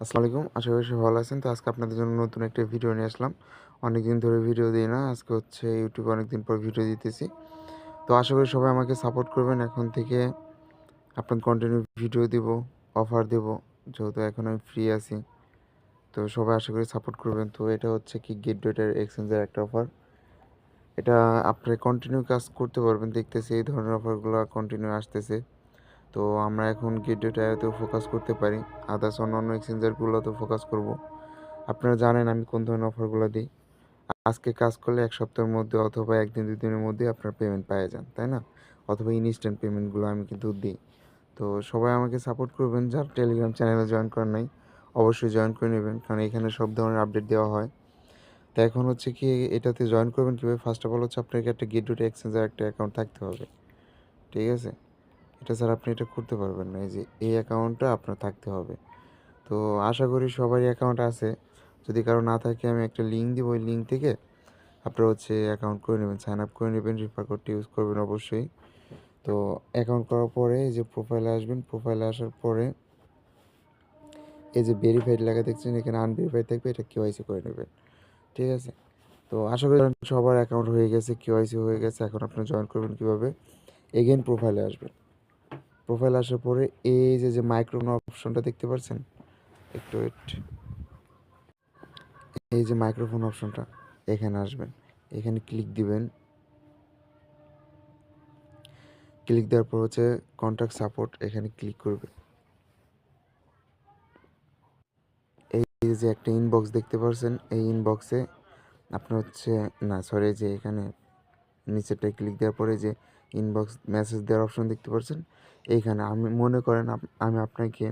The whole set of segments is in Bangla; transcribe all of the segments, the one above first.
আসসালামু আলাইকুম। আশা করি ভালো আছেন। তো আজকে আপনাদের জন্য নতুন একটা ভিডিও নিয়ে আসলাম। অনেক দিন ধরে ভিডিও দিই না। আজকে হচ্ছে ইউটিউবে অনেক দিন পর ভিডিও দিতেছি। তো আশা করি সবাই আমাকে সাপোর্ট করবেন। এখন থেকে আপনার কন্টিনিউ ভিডিও দিব অফার দেব, যেহেতু এখন আমি ফ্রি আছি। তো সবাই আশা করি সাপোর্ট করবেন। তো এটা হচ্ছে কি গেট ডেটার এক্সচেঞ্জের একটা অফার এটা আপনি কন্টিনিউ কাজ করতে পারবেন। দেখতেছি এই ধরনের অফারগুলো কন্টিনিউ আসতেছে। তো আমরা এখন গেট ডেটাতেও ফোকাস করতে পারি। আদার্স অন্যান্য এক্সচেঞ্জারগুলোতেও ফোকাস করব। আপনারা জানেন আমি কোন ধরনের অফারগুলো দিই। আজকে কাজ করলে এক সপ্তাহের মধ্যে অথবা একদিন, দুই দিনের মধ্যে আপনার পেমেন্ট পেয়ে যান, তাই না? অথবা ইনস্ট্যান্ট পেমেন্টগুলো আমি কিন্তু দিই। তো সবাই আমাকে সাপোর্ট করবেন, যার টেলিগ্রাম চ্যানেলে জয়েন করেন নাই, অবশ্যই জয়েন করে নেবেন, কারণ এখানে সব ধরনের আপডেট দেওয়া হয়। তো এখন হচ্ছে কি, এটাতে জয়েন করবেন কীভাবে? ফার্স্ট অফ অল হচ্ছে আপনাকে একটা গেট ডেটা এক্সচেঞ্জার একটা অ্যাকাউন্ট থাকতে হবে। ঠিক আছে? এটা স্যার আপনি এটা করতে পারবেন না, এই যে এই অ্যাকাউন্টটা আপনার থাকতে হবে। তো আশা করি সবারই অ্যাকাউন্ট আছে। যদি কারও না থাকে, আমি একটা লিঙ্ক দিব ওই লিঙ্ক থেকে। আপনারা হচ্ছে অ্যাকাউন্ট করে নেবেন সাইন আপ করে নেবেন রিফার কোডটি ইউজ করবেন অবশ্যই। তো অ্যাকাউন্ট করার পরে এই যে প্রোফাইলে আসবেন প্রোফাইলে আসার পরে এই যে ভেরিফাইড লেখা দেখছেন, এখানে আনভেরিফাইড থাকবে, এটা কেওয়াইসি করে নেবেন। ঠিক আছে? তো আশা করি সবার অ্যাকাউন্ট হয়ে গেছে কেওয়াইসি হয়ে গেছে, এখন আপনি জয়েন করবেন কীভাবে? এগেন প্রোফাইলে আসবেন। প্রোফাইল আসার পরে এই যে যে মাইক্রোফোন অপশনটা দেখতে পাচ্ছেন? একটু ওয়েট এই যে মাইক্রোফোন অপশনটা এখানে আসবেন। এখানে ক্লিক দিবেন। ক্লিক দেওয়ার পর হচ্ছে কন্ট্যাক্ট সাপোর্ট এখানে ক্লিক করবেন। এই যে একটা ইনবক্স দেখতে পাচ্ছেন, এই ইনবক্সে আপনার হচ্ছে, না সরি যে এখানে নিচেরটায় ক্লিক দেওয়ার পরে যে ইনবক্স মেসেজ দেওয়ার অপশন দেখতে পাচ্ছেন এইখানে। আমি, মনে করেন আমি আপনাকে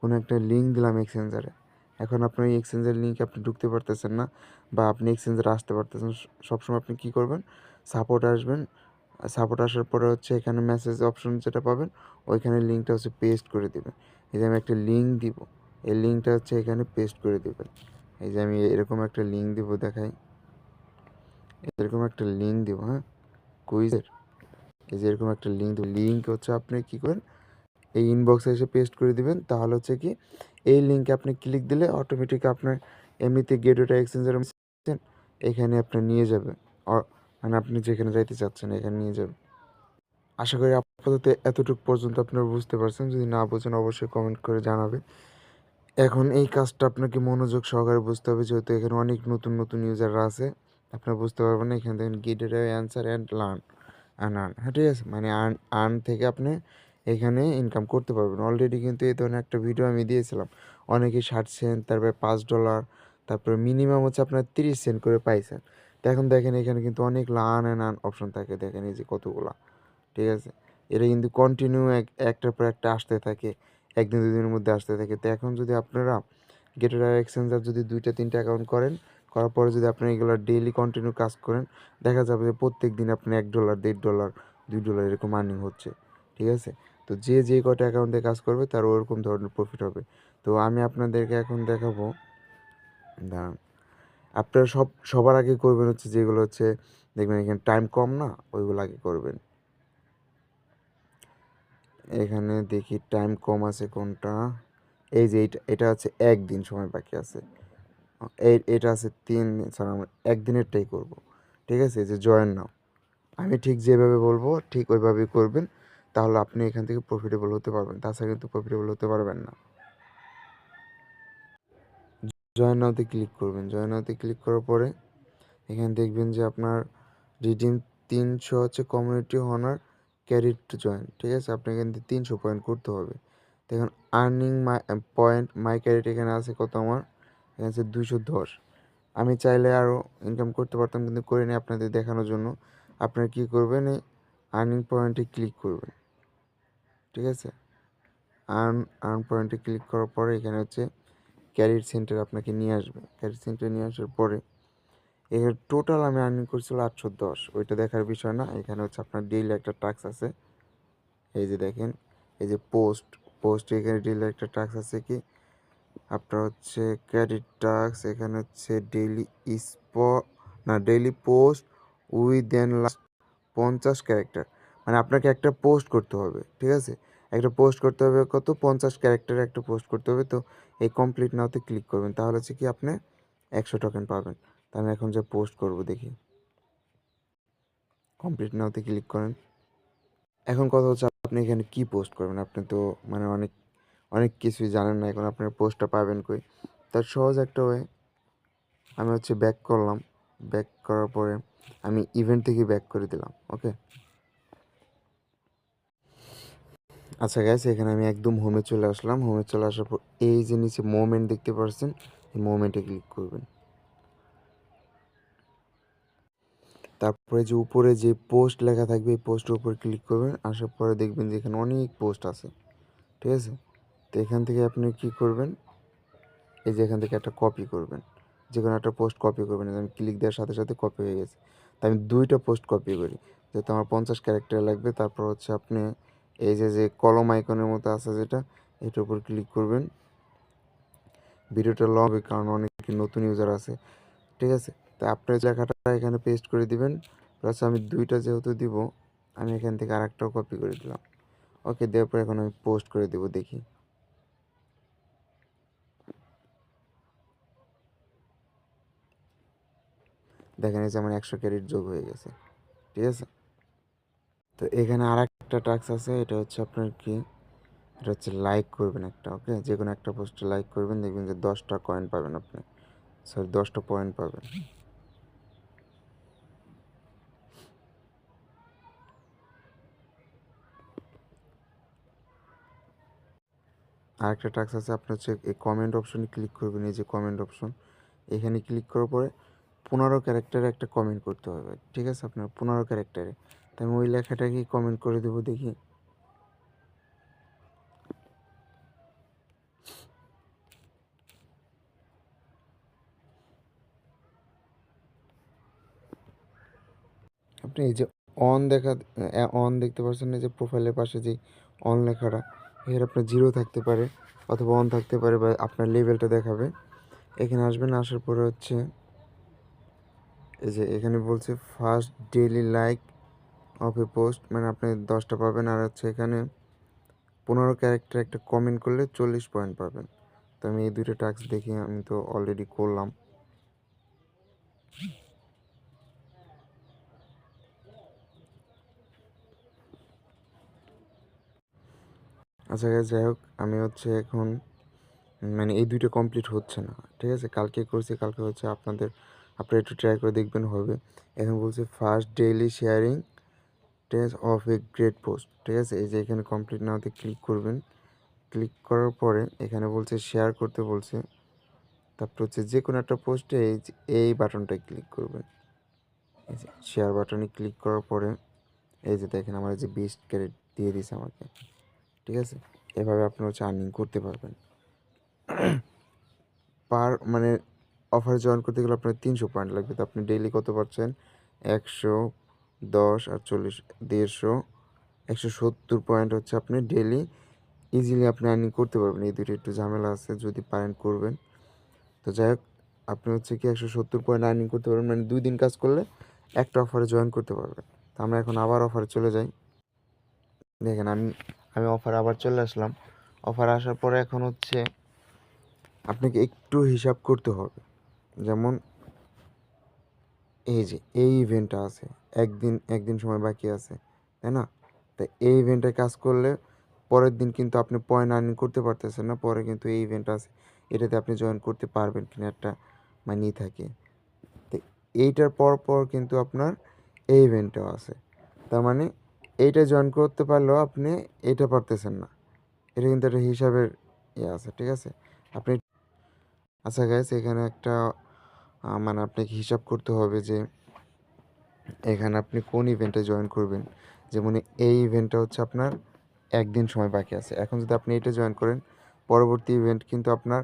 কোনো একটা লিঙ্ক দিলাম এক্সচেঞ্জারে এখন আপনার এই এক্সচেঞ্জের লিঙ্কে আপনি ঢুকতে পারতেছেন না বা আপনি এক্সচেঞ্জারে আসতে পারতেছেন। সবসময় আপনি কী করবেন? সাপোর্ট আসবেন। সাপোর্ট আসার পরে হচ্ছে এখানে মেসেজ অপশন যেটা পাবেন, ওইখানে লিঙ্কটা হচ্ছে পেস্ট করে দেবেন। এই যে আমি একটা লিঙ্ক দিব, এই লিঙ্কটা হচ্ছে এখানে পেস্ট করে দেবেন। এই যে আমি এরকম একটা লিঙ্ক দিব দেখাই। এরকম একটা লিঙ্ক দিব হ্যাঁ? কুইজের এই যে এরকম একটা লিঙ্ক দেবো। লিঙ্ক হচ্ছে আপনি কী করেন, এই ইনবক্সে এসে পেস্ট করে দিবেন। তাহলে হচ্ছে কি, এই লিঙ্কে আপনি ক্লিক দিলে অটোমেটিক আপনার এমনিতে গেটোটা এক্সচেঞ্জের এখানে আপনি নিয়ে যাবে মানে আপনি যেখানে যাইতে চাচ্ছেন এখানে নিয়ে যাবে আশা করি আপাতত এতটুকু পর্যন্ত আপনারা বুঝতে পারছেন। যদি না বোঝেন অবশ্যই কমেন্ট করে জানাবেন। এখন এই কাজটা আপনাকে মনোযোগ সহকারে বুঝতে হবে, যেহেতু এখানে অনেক নতুন নতুন ইউজাররা আছে। আপনারা বুঝতে পারবেন এখানে দেখেন গেটের answer and learn earn earn হ্যাঁ ঠিক আছে। মানে আর্ন আর্ন থেকে আপনি এখানে ইনকাম করতে পারবেন। অলরেডি কিন্তু এই ধরনের একটা ভিডিও আমি দিয়েছিলাম। অনেকে ষাট সেন্ট তারপরে পাঁচ ডলার তারপরে মিনিমাম হচ্ছে আপনার তিরিশ সেন্ট করে পাইছেন। তো এখন দেখেন এখানে কিন্তু অনেক লান অ্যান্ড আন অপশন থাকে। দেখেন এই যে কতগুলা, ঠিক আছে? এটা কিন্তু কন্টিনিউ এক, একটার পর একটা আসতে থাকে। একদিন দুদিনের মধ্যে আসতে থাকে। তো এখন যদি আপনারা গেটের এক্সচেঞ্জার যদি দুইটা, তিনটা অ্যাকাউন্ট করেন করার পরে যদি আপনি এগুলো ডেইলি কন্টিনিউ কাজ করেন, দেখা যাবে যে প্রত্যেক দিন আপনি এক ডলার দেড় ডলার দুই ডলার এরকম আর্নিং হচ্ছে, ঠিক আছে? তো যে যে কটা অ্যাকাউন্টে কাজ করবে তার ওরকম ধরনের প্রফিট হবে। তো আমি আপনাদেরকে এখন দেখাবো, দাঁড়ান, আপনারা সব, সবার আগে করবেন হচ্ছে যেগুলো হচ্ছে, দেখবেন এখানে টাইম কম না, ওইগুলো আগে করবেন। এখানে দেখি টাইম কম আছে কোনটা, এই যে এটা আছে একদিন সময় বাকি আছে। এটা আছে তিন স্যার আমরা একদিনেরটাই করব। ঠিক আছে? যে জয়েন নাও। আমি ঠিক যেভাবে বলব, ঠিক ওইভাবেই করবেন, তাহলে আপনি এখান থেকে প্রফিটেবল হতে পারবেন। তাছাড়া কিন্তু প্রফিটেবল হতে পারবেন না। জয়েন নাওতে ক্লিক করবেন। জয়েন নাওতে ক্লিক করার পরে, এখানে দেখবেন যে আপনার রিডিম তিনশো হচ্ছে community honour carried to join ঠিক আছে? আপনাকে এখান থেকে তিনশো পয়েন্ট করতে হবে। দেখুন আর্নিং মাই পয়েন্ট মাই ক্যারিট এখানে আছে কত আমার? এখানে আছে দুশো দশ। আমি চাইলে আরও ইনকাম করতে পারতাম, কিন্তু করে নিই আপনাদের দেখানোর জন্য। আপনারা কী করবেন? এই আর্নিং পয়েন্টে ক্লিক করবেন। ঠিক আছে? আর্ন আর্ন পয়েন্টে ক্লিক করার পরে এখানে হচ্ছে ক্যারিয়ার সেন্টার আপনাকে নিয়ে আসবে। ক্যারিয়ার সেন্টার নিয়ে আসার পরে এখানে টোটাল আমি আর্নিং করছিল আটশো দশ। ওইটা দেখার বিষয় না। এখানে হচ্ছে আপনার ডেইলি একটা টাক্স আছে। এই যে দেখেন, এই যে পোস্ট পোস্ট এখানে ডেইলি একটা টাক্স আছে কি? আপনার হচ্ছে ক্রেডিট টাক্স এখানে হচ্ছে ডেইলি স্প না daily post with then last পঞ্চাশ ক্যারেক্টার মানে আপনাকে একটা পোস্ট করতে হবে, ঠিক আছে? একটা পোস্ট করতে হবে কত? পঞ্চাশ ক্যারেক্টারে একটা পোস্ট করতে হবে। তো এই কমপ্লিট নাওতে ক্লিক করবেন। তাহলে হচ্ছে কি আপনি একশো টোকেন পাবেন। তা আমি এখন যে পোস্ট করব দেখি। কমপ্লিট নাওতে ক্লিক করেন। এখন কথা হচ্ছে আপনি এখানে কি পোস্ট করবেন? আপনি তো মানে অনেক অনেক কিছুই জানেন না, এখন আপনার পোস্টটা পাবেন কই। তার সহজ একটা ওয়ে আমি হচ্ছে ব্যাক করলাম। ব্যাক করার পরে আমি ইভেন্ট থেকে ব্যাক করে দিলাম ওকে আচ্ছা গ্যাস এখানে আমি একদম হোমে চলে আসলাম। হোমে চলে আসার পর এই যে নিচে মোমেন্ট দেখতে পাচ্ছেন এই মোমেন্টে ক্লিক করবেন। তারপরে যে উপরে যে পোস্ট লেখা থাকবে, এই পোস্টের উপর ক্লিক করবেন। আসার পরে দেখবেন যে এখানে অনেক পোস্ট আছে, ঠিক আছে? তো এখান থেকে আপনি কি করবেন? এই যে এখান থেকে একটা কপি করবেন। যে কোনো একটা পোস্ট কপি করবেন। আমি ক্লিক দেওয়ার সাথে সাথে কপি হয়ে গেছে। তো আমি দুইটা পোস্ট কপি করি। যেহেতু আমার পঞ্চাশ ক্যারেক্টার লাগবে, তারপর হচ্ছে আপনি এই যে যে কলম আইকনের মতো আছে যেটা, এটার উপর ক্লিক করবেন। ভিডিওটা লং কারণ অনেক নতুন ইউজার আছে। ঠিক আছে? তা আপনার লেখাটা এখানে পেস্ট করে দিবেন প্লাস আমি দুইটা যেহেতু দিব, আমি এখান থেকে আরেকটাও কপি করে দিলাম। ওকে দেওয়ার পর এখন আমি পোস্ট করে দেবো দেখি। দেখেন যে আমার একশো ক্যারেট যোগ হয়ে গেছে, ঠিক আছে? তো এখানে আর একটা টাস্ক আছে, এটা হচ্ছে আপনার কি? এটা হচ্ছে লাইক করবেন একটা, ওকে? যে কোনো একটা পোস্টে লাইক করবেন, দেখবেন যে দশটা কয়েন পাবেন আপনি। সরি, দশটা পয়েন্ট পাবেন। আরেকটা টাস্ক আছে, আপনার হচ্ছে এই কমেন্ট অপশনে ক্লিক করবেন, এই যে কমেন্ট অপশন এখানে ক্লিক করার পরে পনেরো ক্যারেক্টারে একটা কমেন্ট করতে হবে। ঠিক আছে? আপনার পনেরো ক্যারেক্টারে। তো আমি ওই লেখাটাকেই কমেন্ট করে দেবো দেখি? আপনি এই যে অন দেখা অন দেখতে পাচ্ছেন না যে প্রোফাইলের পাশে যে অন লেখাটা এর আপনার জিরো থাকতে পারে, অথবা অন থাকতে পারে বা আপনার লেভেলটা দেখাবে। এখানে আসবেন, আসার পরে হচ্ছে এই যে এখানে বলছে first daily like of a post মানে আপনি দশটা পাবেন আর হচ্ছে এখানে পনেরো ক্যারেক্টার একটা কমেন্ট করলে চল্লিশ পয়েন্ট পাবেন। তো আমি এই দুটো টাস্ক দেখি আমি তো অলরেডি করলাম। আচ্ছা যাই হোক, আমি হচ্ছে এখন মানে এই দুইটা কমপ্লিট হচ্ছে না। ঠিক আছে, কালকে করছি, কালকে হচ্ছে আপনাদের আপনারা একটু ট্রাই করে দেখবেন হবে। এখন বলছে first daily sharing test of a great post ঠিক আছে? এই যে এখানে কমপ্লিট না হতে ক্লিক করবেন। ক্লিক করার পরে এখানে বলছে শেয়ার করতে বলছে। তারপর হচ্ছে যে কোনো একটা পোস্টে এই এই বাটনটায় ক্লিক করবেন। শেয়ার বাটনে ক্লিক করার পরে এই যে দেখেন আমার যে বিশ ক্যারেট দিয়ে দিছে আমাকে, ঠিক আছে? এভাবে আপনি হচ্ছে আর্নিং করতে পারবেন। পার মানে অফারে জয়েন করতে গেলে আপনার তিনশো পয়েন্ট লাগবে। তো আপনি ডেইলি কত পাচ্ছেন? একশো দশ আর চল্লিশ, দেড়শো, একশো সত্তর পয়েন্ট হচ্ছে আপনি ডেইলি ইজিলি আপনি আর্নিং করতে পারবেন। এই দুটো একটু ঝামেলা আছে, যদি পারেন করবেন। তো যাই হোক, আপনি হচ্ছে কি একশো সত্তর পয়েন্ট আর্নিং করতে পারবেন মানে দুই দিন কাজ করলে একটা অফারে জয়েন করতে পারবেন। তো আমরা এখন আবার অফারে চলে যাই। দেখেন আমি আমি অফার আবার চলে আসলাম। অফার আসার পরে এখন হচ্ছে আপনাকে একটু হিসাব করতে হবে। যেমন এই যে এই ইভেন্টটা আছে, একদিন একদিন সময় বাকি আছে, তাই না? তো এই ইভেন্টে কাজ করলে পরের দিন কিন্তু আপনি পয়েন্ট আর্নিং করতে পারতেছেন না, পরে কিন্তু এই ইভেন্ট আছে, এটাতে আপনি জয়েন করতে পারবেন কিনা একটা মানে থাকে। তো এইটার পর পর কিন্তু আপনার এই ইভেন্টটাও আছে। তার মানে এইটা জয়েন করতে পারলেও আপনি এটা পারতেছেন না। এটা কিন্তু একটা হিসাবের ইয়ে আছে, ঠিক আছে? আপনি আচ্ছা গ্যাস এখানে একটা মানে আপনাকে হিসাব করতে হবে যে এখানে আপনি কোন ইভেন্টে জয়েন করবেন। যেমন এই ইভেন্টটা হচ্ছে আপনার একদিন সময় বাকি আছে। এখন যদি আপনি এটা জয়েন করেন, পরবর্তী ইভেন্ট কিন্তু আপনার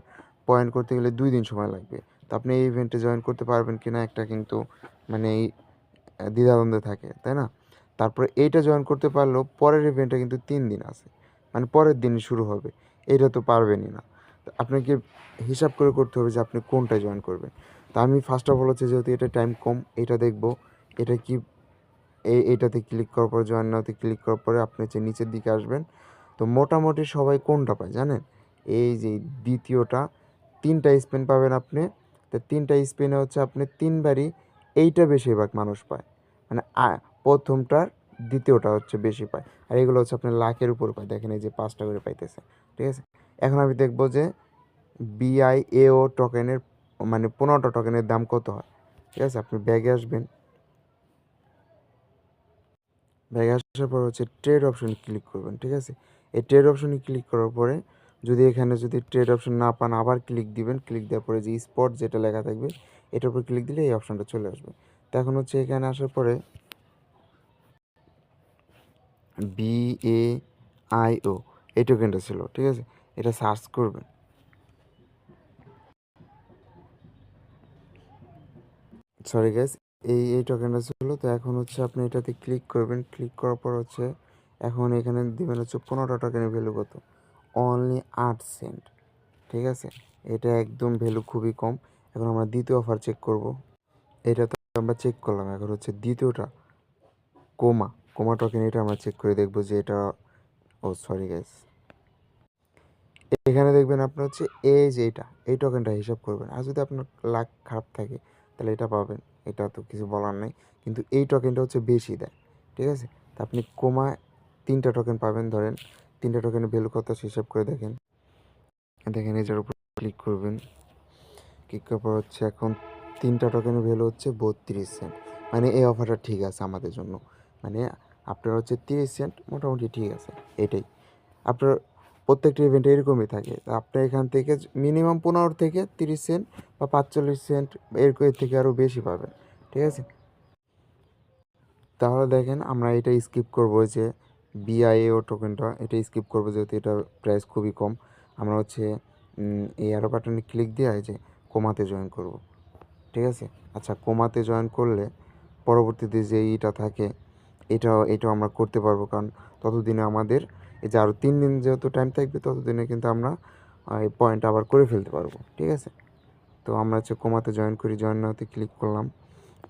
পয়েন্ট করতে গেলে দুই দিন সময় লাগবে। তো আপনি এই ইভেন্টে জয়েন করতে পারবেন কি না একটা কিন্তু মানে এই দ্বিধাদ্বন্দ্বে থাকে, তাই না? তারপরে এইটা জয়েন করতে পারলেও পরের ইভেন্টটা কিন্তু তিন দিন আছে। মানে পরের দিন শুরু হবে। এটা তো পারবেনই না। আপনাকে হিসাব করে করতে হবে যে আপনি কোনটা জয়েন করবেন। তা আমি ফার্স্ট অফ অল হচ্ছে যেহেতু এটা টাইম কম, এটা দেখব, এটা কি এই এটাতে ক্লিক করার পরে জয়েন নাওতে ক্লিক করার পরে আপনি হচ্ছে নিচের দিকে আসবেন। তো মোটামুটি সবাই কোনটা পায় জানেন? এই যে দ্বিতীয়টা, তিনটা স্পেন পাবেন আপনি, তো তিনটা স্পেনে হচ্ছে আপনি তিনবারই এইটা বেশিরভাগ মানুষ পায়। মানে প্রথমটার দ্বিতীয়টা হচ্ছে বেশি পায়। আর এগুলো হচ্ছে আপনার লাখের উপর পায়, দেখেন এই যে পাঁচটা করে পাইতেছে, ঠিক আছে? এখন আমি দেখব যে বিআইএও টোকেনের মানে পনেরোটা টোকেনের দাম কত হয়? ঠিক আছে, আপনি ব্যাগে আসবেন। ব্যাগে আসার পর হচ্ছে ট্রেড অপশনে ক্লিক করবেন, ঠিক আছে? এই ট্রেড অপশনে ক্লিক করার পরে যদি এখানে যদি ট্রেড অপশন না পান, আবার ক্লিক দিবেন। ক্লিক দেওয়ার পরে যে স্পট যেটা লেখা থাকবে, এটার উপর ক্লিক দিলে এই অপশনটা চলে আসবে। তো এখন হচ্ছে এখানে আসার পরে বি এ আই ও এই টোকেনটা ছিল, ঠিক আছে? এটা সার্চ করবেন। সরি গ্যাস এই এই টোকেনটা ছিল। তো এখন হচ্ছে আপনি এটাতে ক্লিক করবেন। ক্লিক করার পর হচ্ছে এখন এখানে দিবেন হচ্ছে পনেরোটা টোকেনের ভ্যালু কত? অনলি আট সেন্ট ঠিক আছে? এটা একদম ভ্যালু খুবই কম। এখন আমরা দ্বিতীয় অফার চেক করব। এটা তো আমরা চেক করলাম। এখন হচ্ছে দ্বিতীয়টা কোমা কোমা টোকেন এটা আমরা চেক করে দেখব যে এটা ও সরি গ্যাস এখানে দেখবেন আপনার হচ্ছে এই যে এটা এই টোকেনটা হিসাব করবেন। আর যদি আপনার লাক খারাপ থাকে তাহলে এটা পাবেন। এটা তো কিছু বলার নেই। কিন্তু এই টোকেনটা হচ্ছে বেশি দেয়, ঠিক আছে? তা আপনি কোমা তিনটা টোকেন পাবেন ধরেন। তিনটা টোকেনের ভ্যালু কত হিসাব করে দেখেন। দেখেন এটার উপর ক্লিক করবেন। ক্লিক করার পর হচ্ছে এখন তিনটা টোকেনের ভ্যালু হচ্ছে বত্রিশ সেন্ট মানে এই অফারটা ঠিক আছে আমাদের জন্য। মানে আপনার হচ্ছে তিরিশ সেন্ট মোটামুটি ঠিক আছে, এটাই। আপনার প্রত্যেকটা ইভেন্টে এরকমই থাকে। তা আপনার এখান থেকে মিনিমাম পনেরো থেকে তিরিশ সেন্ট বা পাঁচচল্লিশ সেন্ট এর এর থেকে আরও বেশি পাবেন, ঠিক আছে? তাহলে দেখেন আমরা এটা স্কিপ করব যে বিআইএও টোকেনটা এটা স্কিপ করব যেহেতু এটার প্রাইস খুবই কম। আমরা হচ্ছে এই অ্যারো বাটনে ক্লিক দিয়ে যে কোমাতে জয়েন করব, ঠিক আছে? আচ্ছা কোমাতে জয়েন করলে পরবর্তীতে যে ইটা থাকে, এটাও এটাও আমরা করতে পারব। কারণ ততদিনে আমাদের এই যে আরও তিন দিন যেহেতু টাইম থাকবে, ততদিনে কিন্তু আমরা এই পয়েন্ট আবার করে ফেলতে পারব, ঠিক আছে? তো আমরা হচ্ছে কোমাতে জয়েন করি জয়েন নাওতে ক্লিক করলাম।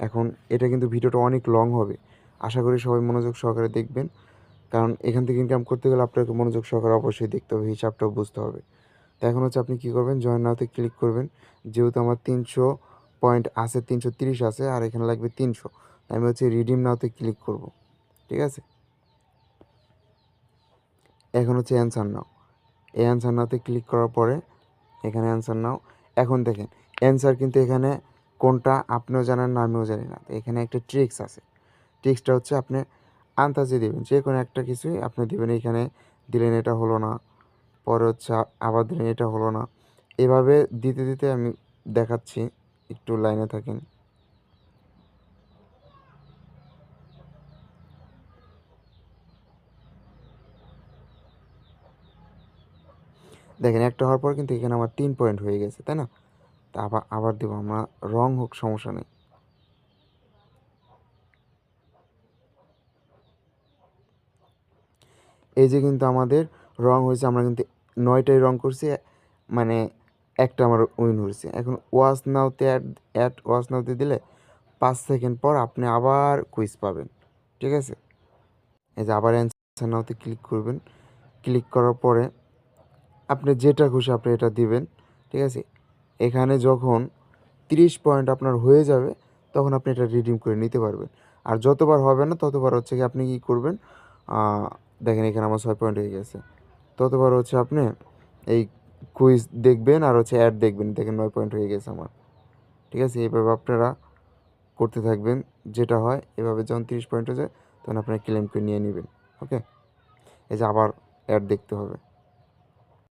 এখন এটা কিন্তু ভিডিওটা অনেক লং হবে। আশা করি সবাই মনোযোগ সহকারে দেখবেন। কারণ এখান থেকে ইনকাম করতে গেলে আপনাকে মনোযোগ সহকারে অবশ্যই দেখতে হবে, হিসাবটাও বুঝতে হবে। তো এখন হচ্ছে আপনি কী করবেন? জয়েন নাওতে ক্লিক করবেন। যেহেতু আমার তিনশো পয়েন্ট আছে, তিনশো তিরিশ আছে, আর এখানে লাগবে তিনশো আমি হচ্ছে রিডিম নাওতে ক্লিক করব, ঠিক আছে? এখন হচ্ছে অ্যান্সার নাও। এই অ্যান্সার নাওতে ক্লিক করার পরে এখানে অ্যান্সার নাও। এখন দেখেন অ্যান্সার কিন্তু এখানে কোনটা আপনিও জানেন না, আমিও জানি না। এখানে একটা ট্রিক্স আছে। ট্রিক্সটা হচ্ছে আপনি আন্দাজে দেবেন। যে কোনো একটা কিছুই আপনি দেবেন, এখানে দিলেন এটা হলো না, পরে হচ্ছে আবার দিলেন এটা হলো না। এভাবে দিতে দিতে আমি দেখাচ্ছি, একটু লাইনে থাকেন। দেখেন, একটা হওয়ার পর কিন্তু এখানে আমার তিন পয়েন্ট হয়ে গেছে, তাই না? তা আবার আবার দেবো, আমরা রং হোক, সমস্যা নেই। এই যে কিন্তু আমাদের রং হয়েছে, আমরা কিন্তু নয়টাই রং করছি মানে একটা আমার উইন হয়েছে। এখন ওয়াশ নাওতে অ্যাড অ্যাড ওয়াশ নাওতে দিলে পাঁচ সেকেন্ড পর আপনি আবার কুইজ পাবেন, ঠিক আছে? এই যে আবার অ্যান্সার নাওতে ক্লিক করবেন। ক্লিক করার পরে আপনি যেটা খুশি আপনি এটা দিবেন, ঠিক আছে? এখানে যখন তিরিশ পয়েন্ট আপনার হয়ে যাবে, তখন আপনি এটা রিডিম করে নিতে পারবেন। আর যতবার হবে না, ততবার হচ্ছে কি আপনি কী করবেন? দেখেন এখানে আমার ছয় পয়েন্ট হয়ে গেছে। ততবার হচ্ছে আপনি এই কুইজ দেখবেন আর হচ্ছে অ্যাড দেখবেন। দেখেন নয় পয়েন্ট হয়ে গেছে আমার। ঠিক আছে? এইভাবে আপনারা করতে থাকবেন। যেটা হয়, এভাবে যখন তিরিশ পয়েন্ট হয়ে যায়, তখন আপনারা ক্লেম করে নিয়ে নেবেন। ওকে এই যে আবার অ্যাড দেখতে হবে।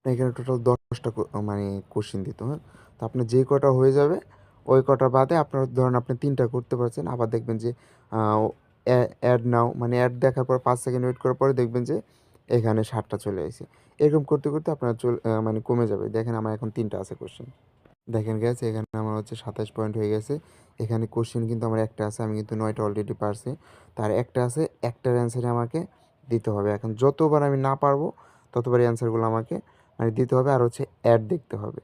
এখানে টোটাল দশটা মানে কোশ্চেন দিত হ্যাঁ? তো আপনার যে কটা হয়ে যাবে, ওই কটা বাদে আপনার ধরেন আপনি তিনটা করতে পারছেন, আবার দেখবেন যে অ্যাড নাও মানে অ্যাড দেখার পর পাঁচ সেকেন্ড ওয়েট করার পরে দেখবেন যে, এখানে ষাটটা চলে আসে এরকম করতে করতে আপনার চল মানে কমে যাবে। দেখেন আমার এখন তিনটা আছে কোশ্চেন দেখেন গেছে এখানে আমার হচ্ছে সাতাশ পয়েন্ট হয়ে গেছে। এখানে কোশ্চেন কিন্তু আমার একটা আছে, আমি কিন্তু নয়টা অলরেডি পারছি। তার একটা আছে, একটার অ্যান্সারে আমাকে দিতে হবে। এখন যতবার আমি না পারব ততবার অ্যান্সারগুলো আমাকে মানে দিতে হবে আর হচ্ছে অ্যাড দেখতে হবে।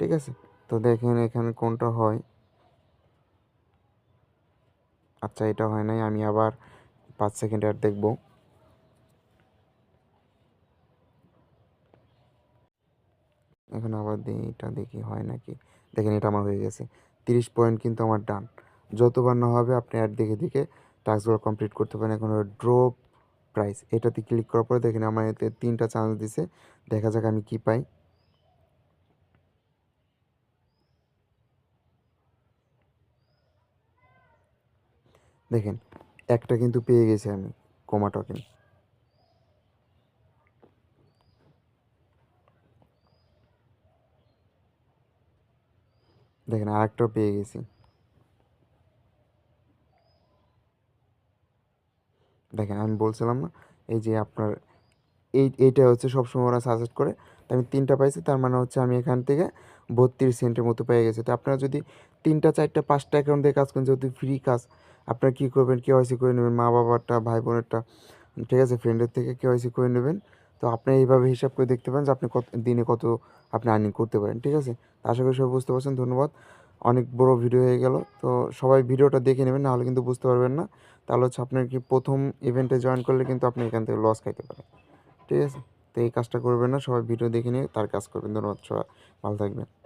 ঠিক আছে? তো দেখেন এখানে কোনটা হয়? আচ্ছা এটা হয় নাই, আমি আবার পাঁচ সেকেন্ড অ্যাড দেখব। এখন আবার দিই এটা দেখি হয় নাকি? দেখেন এটা আমার হয়ে গেছে। তিরিশ পয়েন্ট কিন্তু আমার ডান যতবার না হবে আপনি অ্যাড দেখে দেখে টাস্কগুলো কমপ্লিট করতে পারেন। এখন ড্রপ প্রাইস এটাতে ক্লিক করার পরে দেখেন আমার এতে তিনটা চান্স দিছে। দেখা যাক আমি কি পাই। দেখেন, একটা কিন্তু পেয়ে গেছি আমি কোমা টোকেন দেখেন আরেকটাও পেয়ে গেছি। দেখেন, আমি বলছিলাম না, এই যে আপনার এই, এইটা হচ্ছে সবসময় ওরা সাজেস্ট করে। তো আমি তিনটা পাইছি, তার মানে হচ্ছে আমি এখান থেকে বত্রিশ সেন্টের মতো পেয়ে গেছি। তো আপনারা যদি তিনটা, চারটা, পাঁচটা অ্যাকাউন্ট দিয়ে কাজ করেন, যেহেতু ফ্রি কাজ, আপনারা কী করবেন? কেওয়াইসি করে নেবেন, মা বাবারটা, ভাই বোনেরটা, ঠিক আছে? ফ্রেন্ডের থেকে কেওয়াইসি করে নেবেন। তো আপনি এইভাবে হিসাব করে দেখতে পারেন যে আপনি কত, দিনে কত আপনি আর্নিং করতে পারেন, ঠিক আছে? আশা করি সবাই বুঝতে পারছেন, ধন্যবাদ। অনেক বড় ভিডিও হয়ে গেল। তো সবাই ভিডিওটা দেখে নেবেন, নাহলে কিন্তু বুঝতে পারবেন না। তাহলে হচ্ছে আপনার কি প্রথম ইভেন্টে জয়েন করলে কিন্তু আপনি এখান থেকে লস খাইতে পারেন। ঠিক আছে? তো এই কাজটা করবেন না, সবাই ভিডিও দেখে নিয়ে তার কাজ করবেন। ধন্যবাদ সবাই। ভালো থাকবেন।